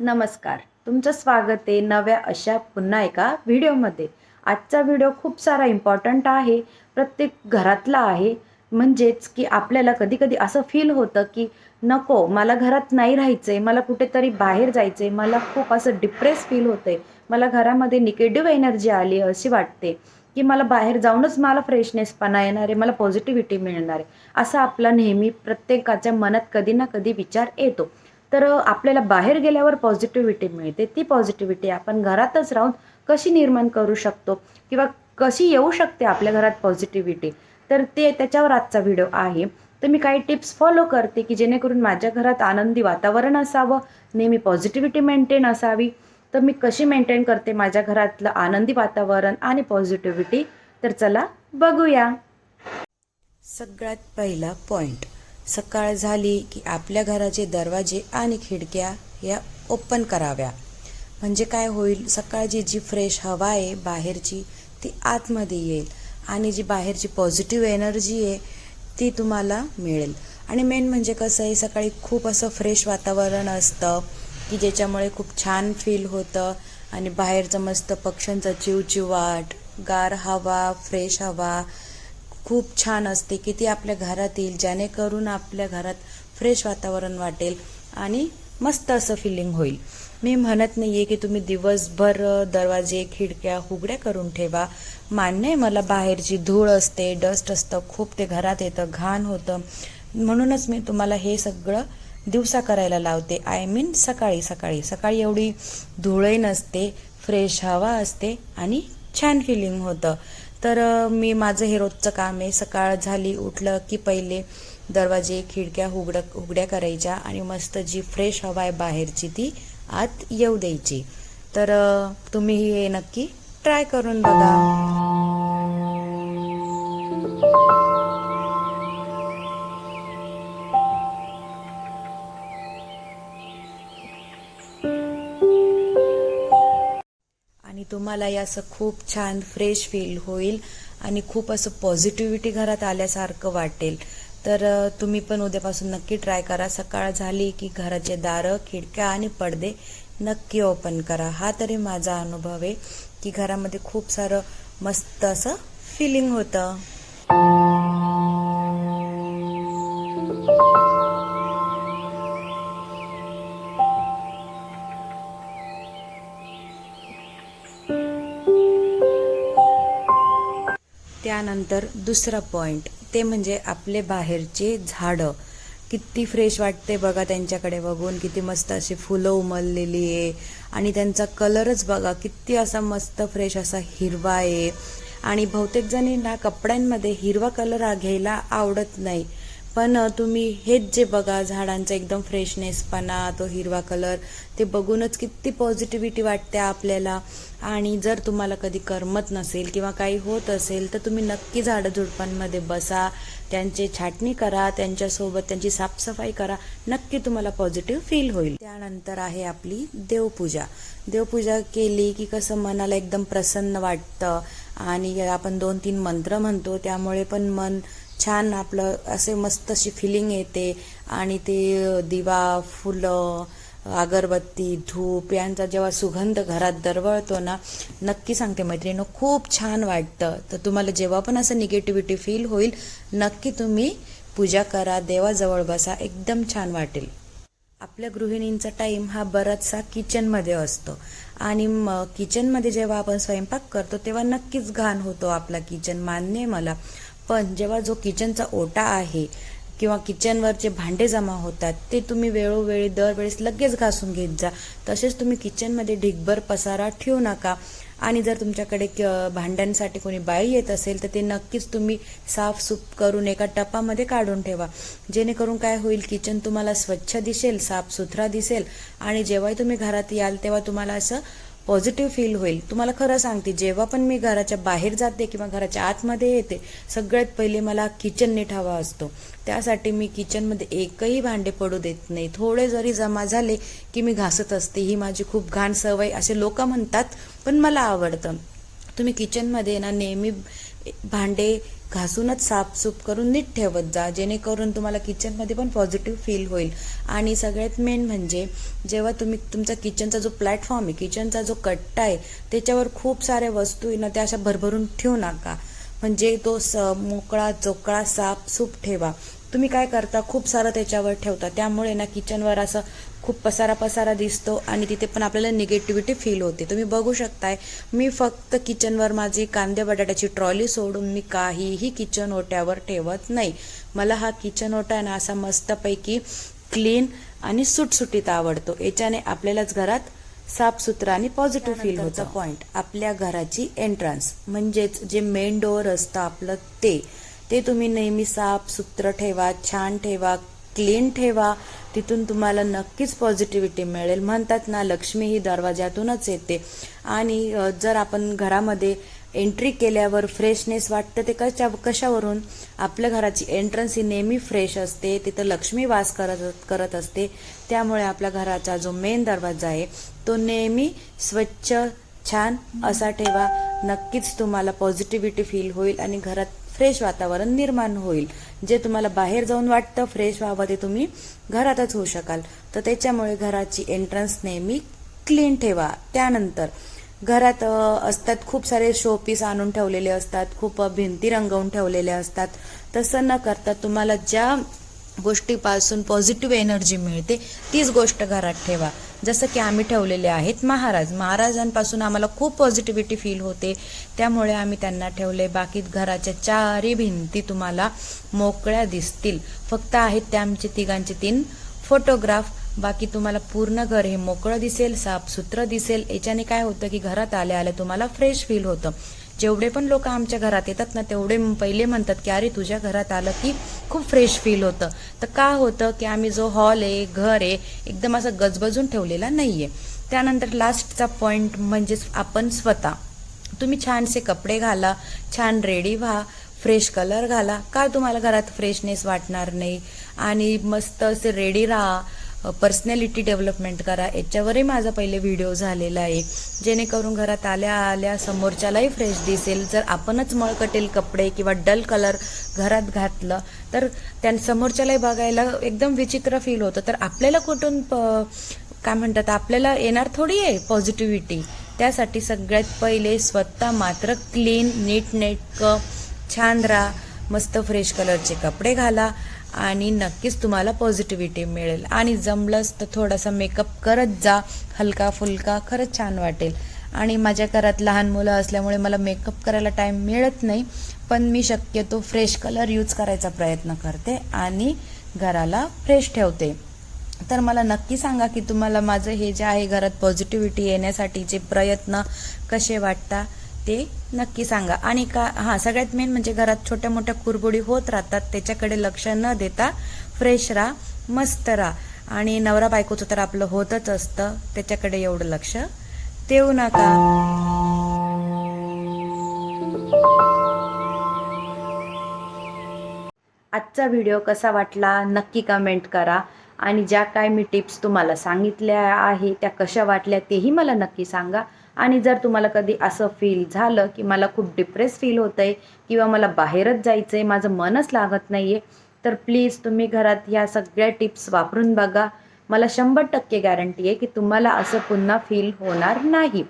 नमस्कार. तुमचं स्वागत आहे नव्या अशा पुन्हा एका व्हिडिओमध्ये. आजचा व्हिडिओ खूप सारा इम्पॉर्टंट आहे प्रत्येक घरातला आहे. म्हणजेच की आपल्याला कधी कधी असं फील होतं की नको मला घरात नाही राहायचं आहे मला कुठेतरी बाहेर जायचं आहे मला खूप असं डिप्रेस फील होतं आहे मला घरामध्ये निगेटिव्ह एनर्जी आली अशी वाटते की मला बाहेर जाऊनच मला फ्रेशनेसपणा येणार आहे मला पॉझिटिव्हिटी मिळणार आहे. असा आपला नेहमी प्रत्येकाच्या मनात कधी ना कधी विचार येतो. तर आपल्याला बाहेर गेल्यावर पॉझिटिव्हिटी मिळते. ती पॉझिटिव्हिटी आपण घरातच राहून कशी निर्माण करू शकतो? किंवा कशी येऊ शकते आपल्या घरात पॉझिटिव्हिटी तर ते त्याच्यावर आजचा व्हिडिओ आहे. तर मी काही टिप्स फॉलो करते की जेणेकरून माझ्या घरात आनंदी वातावरण असावं नेहमी पॉझिटिव्हिटी मेंटेन असावी. तर मी कशी मेंटेन करते माझ्या घरातलं आनंदी वातावरण आणि पॉझिटिव्हिटी तर चला बघूया. सगळ्यात पहिला पॉईंट सकाळ झाली की आपल्या घराचे दरवाजे आणि खिडक्या या ओपन कराव्या. म्हणजे काय होईल? सकाळची जी फ्रेश हवा आहे बाहेरची ती आतमध्ये येईल आणि जी बाहेरची पॉझिटिव्ह एनर्जी आहे ती तुम्हाला मिळेल. आणि मेन म्हणजे कसं आहे सकाळी खूप असं फ्रेश वातावरण असतं की ज्याच्यामुळे खूप छान फील होतं आणि बाहेरचं मस्त पक्ष्यांचा चिवचिवाट गार हवा फ्रेश हवा खूप छान असते की ती आपल्या घरात येईल जेणेकरून आपल्या घरात फ्रेश वातावरण वाटेल आणि मस्त असं फिलिंग होईल. मी म्हणत नाही आहे की तुम्ही दिवसभर दरवाजे खिडक्या उघड्या करून ठेवा. मान्य आहे मला बाहेरची धूळ असते डस्ट असतं खूप ते घरात येतं घाण होतं. म्हणूनच मी तुम्हाला हे सगळं दिवसा करायला लावते. आय मीन सकाळी सकाळी. सकाळी एवढी धुळही नसते फ्रेश हवा असते आणि छान फिलिंग होतं. तर मी माझं हे रोजचं काम आहे. सकाळ झाली उठलं की पहिले दरवाजे खिडक्या उघड उघड्या करायच्या आणि मस्त जी फ्रेश हवा आहे बाहेरची ती आत येऊ द्यायची. तर तुम्ही हे नक्की ट्राय करून बघा. तुम्हाला हे असं खूप छान फ्रेश फील होईल आणि खूप असं पॉझिटिव्हिटी घरात आल्यासारखं वाटेल. तर तुम्ही पण उद्यापासून नक्की ट्राय करा. सकाळ झाली की घराचे दारं खिडक्या आणि पडदे नक्की ओपन करा. हा तरी माझा अनुभव आहे की घरामध्ये खूप सारं मस्त असं फिलिंग होतं. त्यानंतर दुसरा पॉईंट ते म्हणजे आपले बाहेरचे झाडं. किती फ्रेश वाटते बघा त्यांच्याकडे बघून किती मस्त अशी फुलं उमललेली आहे. आणि त्यांचा कलरच बघा किती असा मस्त फ्रेश असा हिरवा आहे. आणि बहुतेक जणींना कपड्यांमध्ये हिरवा कलर घ्यायला आवडत नाही. पण तुम्ही हेच जे बघा झाडांचा एकदम फ्रेशनेसपणा तो हिरवा कलर ते बघूनच किती पॉझिटिव्हिटी वाटते आपल्याला. आणि जर तुम्हाला कधी करमत नसेल किंवा काही होत असेल तर तुम्ही नक्की झाडं झुडपांमध्ये बसा त्यांची छाटणी करा त्यांच्यासोबत त्यांची साफसफाई करा नक्की तुम्हाला पॉझिटिव्ह फील होईल. त्यानंतर आहे आपली देवपूजा. देवपूजा केली की कसं मनाला एकदम प्रसन्न वाटतं. आणि आपण दोन तीन मंत्र म्हणतो त्यामुळे पण मन छान आपलं असे मस्त अशी फिलिंग येते. आणि ते दिवा फुलं अगरबत्ती धूप यांचा जेव्हा सुगंध घरात दरवळतो ना नक्की सांगते मैत्रिणी खूप छान वाटतं. तर तुम्हाला जेव्हा पण असं निगेटिव्हिटी फील होईल नक्की तुम्ही पूजा करा देवाजवळ बसा एकदम छान वाटेल. आपल्या गृहिणींचा टाईम हा बराचसा किचनमध्ये असतो. आणि मग किचनमध्ये जेव्हा आपण स्वयंपाक करतो तेव्हा नक्कीच घाण होतो आपला किचन मान्य आहे मला. पण जेव्हा जो किचनचा ओटा आहे किंवा किचनवरचे भांडे जमा होतात ते तुम्ही वेळोवेळी दरवेळेस लगेच घासून घेत जा. तसेच तुम्ही किचनमध्ये ढिगभर पसारा ठेवू नका. आणि जर तुमच्याकडे क- भांड्यांसाठी कोणी बाई येत असेल तर ते नक्कीच तुम्ही साफसूफ करून एका टपामध्ये काढून ठेवा. जेणेकरून काय होईल किचन तुम्हाला स्वच्छ दिसेल साफसुथरा दिसेल. आणि जेव्हाही तुम्ही घरात याल तेव्हा तुम्हाला असं पॉझिटिव्ह फील होईल. तुम्हाला खरं सांगते जेव्हा पण मी घराच्या बाहेर जाते किंवा घराच्या आतमध्ये येते सगळ्यात पहिले मला किचन नीट हवा असतो. त्यासाठी मी किचनमध्ये एकही भांडे पडू देत नाही. थोडे जरी जमा झाले की मी घासत असते ही माझी खूप घाण सवय असे लोक म्हणतात पण मला आवडतं. तुम्ही किचनमध्ये ना नेहमी भांडे घासूनच साफसूफ करून नीट ठेवत जा जेणेकरून तुम्हाला किचनमध्ये पण पॉझिटिव्ह फील होईल. आणि सगळ्यात मेन म्हणजे जेव्हा तुम्ही तुमचा किचनचा जो प्लॅटफॉर्म आहे किचनचा जो कट्टा आहे त्याच्यावर खूप साऱ्या वस्तू आहे ना त्या अशा भरभरून ठेवू नका. म्हणजे तो स मोकळा चोकळा साफसूफ ठेवा. तुम्ही काय करता? खूप सारं त्याच्यावर ठेवता. त्यामुळे ना किचनवर असं खूप पसारा पसारा दिसतो आणि तिथे पण आपल्याला निगेटिव्हिटी फील होते. तुम्ही बघू शकताय मी फक्त किचनवर माझी कांदे बटाट्याची ट्रॉली सोडून मी काहीही किचन ओट्यावर ठेवत नाही. मला हा किचन ओटा आहे ना असा मस्तपैकी क्लीन आणि सुटसुटीत आवडतो. याच्याने आपल्यालाच घरात साफसुथरा आणि पॉझिटिव्ह फील होतं. पॉइंट आपल्या घराची एंट्रन्स म्हणजेच जे मेन डोअर असतं आपलं ते. ते तुम्ही नेहमी साफ सुत्र ठेवा छान ठेवा क्लीन ठेवा. तिथून तुम्हाला नक्कीच पॉझिटिव्हिटी मिळेल. म्हणतात ना लक्ष्मी ही दरवाज्यातूनच येते. आणि जर आपण घरामध्ये एंट्री केल्यावर फ्रेशनेस वाटतं ते कशा कशावरून? आपल्या घराची एंट्रन्स ही नेहमी फ्रेश असते. तिथं लक्ष्मी वास करत करत असते. त्यामुळे आपल्या घराचा जो मेन दरवाजा आहे तो नेहमी स्वच्छ छान असा ठेवा. नक्कीच तुम्हाला पॉझिटिव्हिटी फील होईल आणि घरात फ्रेश वातावरण निर्माण होईल. जे तुम्हाला बाहेर जाऊन वाटतं फ्रेश व्हावं ते तुम्ही घरातच होऊ शकाल. तर त्याच्यामुळे घराची एंट्रन्स नेहमी क्लीन ठेवा. त्यानंतर घरात असतात खूप सारे शोपीस आणून ठेवलेले असतात. खूप भिंती रंगवून ठेवलेल्या असतात. तसं न करता तुम्हाला ज्या गोष्टीपासून पॉझिटिव्ह एनर्जी मिळते तीच गोष्ट घरात ठेवा. जसं की आम्ही ठेवलेले आहेत महाराज. महाराजांपासून आम्हाला खूप पॉझिटिव्हिटी फील होते. त्यामुळे आम्ही त्यांना ठेवले. बाकी घराच्या चारही भिंती तुम्हाला मोकळ्या दिसतील. फक्त आहेत त्या आमचे तिघांचे तीन फोटोग्राफ बाकी तुम्हाला पूर्ण घर हे मोकळं दिसेल साफसुथरं दिसेल. याच्याने काय होतं की घरात आल्या आल्या तुम्हाला फ्रेश फील होतं. जेवढे पण लोक आमच्या घरात येतात ना तेवढे पहिले म्हणतात की अरे तुझ्या घरात आलं की खूप फ्रेश फील होतं. तर का होतं की आम्ही जो हॉल आहे घर आहे एकदम असं गजबजून ठेवलेला नाहीये. त्यानंतर लास्टचा पॉइंट म्हणजेच आपण स्वतः. तुम्ही छानसे कपडे घाला छान रेडी व्हा फ्रेश कलर घाला. का तुम्हाला घरात फ्रेशनेस वाटणार नाही? आणि मस्त असे रेडी राहा. पर्सनॅलिटी डेव्हलपमेंट करा. याच्यावरही माझा पहिले व्हिडिओ झालेला आहे. जेणेकरून घरात आल्या आल्या समोरच्यालाही फ्रेश दिसेल. जर आपणच मळकटेल कपडे किंवा डल कलर घरात घातलं तर त्या समोरच्यालाही बघायला एकदम विचित्र फील होतं. तर आपल्याला कुठून प- काय म्हणतात आपल्याला येणार थोडी आहे पॉझिटिव्हिटी त्यासाठी सगळ्यात पहिले स्वतः मात्र क्लीन नीट नेटकं छान राहा. मस्त फ्रेश कलरचे कपडे घाला आणि नक्कीच तुम्हाला पॉझिटिव्हिटी मिळेल. आणि जमलंच तर थोडासा मेकअप करत जा. हलका फुलका खरंच छान वाटेल. आणि माझ्या घरात लहान मुलं असल्यामुळे मला मेकअप करायला टाईम मिळत नाही पण मी शक्यतो फ्रेश कलर यूज करायचा प्रयत्न करते आणि घराला फ्रेश ठेवते. तर मला नक्की सांगा की तुम्हाला माझं हे जे आहे घरात पॉझिटिव्हिटी येण्यासाठीचे प्रयत्न कसे वाटता? ते नक्की सांगा. आणि का हां सगळ्यात मेन म्हणजे घरात छोट्या मोठ्या कुरबुडी होत राहतात त्याच्याकडे लक्ष न देता फ्रेश राहा मस्त राहा. आणि नवरा बायकोचं तर आपलं होतच असतं त्याच्याकडे एवढं लक्ष देऊ नका. आजचा व्हिडिओ कसा वाटला नक्की कमेंट करा. आणि ज्या काय मी टिप्स तुम्हाला सांगितल्या आहे त्या कशा वाटल्या तेही मला नक्की सांगा. आणि जर तुम्हाला कधी असं फील झालं की मला खूप डिप्रेस फील होतं आहे किंवा मला बाहेरच जायचं आहे माझं मनच लागत नाही आहे तर प्लीज तुम्ही घरात ह्या सगळ्या टिप्स वापरून बघा. मला शंभर टक्के गॅरंटी आहे की तुम्हाला असं पुन्हा फील होणार नाही.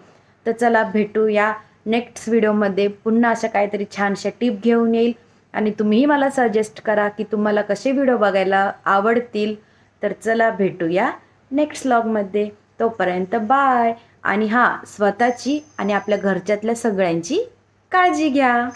तर चला भेटूया नेक्स्ट व्हिडिओमध्ये पुन्हा अशा काहीतरी छानशा टिप घेऊन येईल. आणि तुम्हीही मला सजेस्ट करा की तुम्हाला कसे व्हिडिओ बघायला आवडतील. तर चला भेटूया नेक्स्ट लॉगमध्ये तोपर्यंत बाय आणि हां स्वतःची आणि आपल्या घरच्यातल्या सगळ्यांची काळजी घ्या.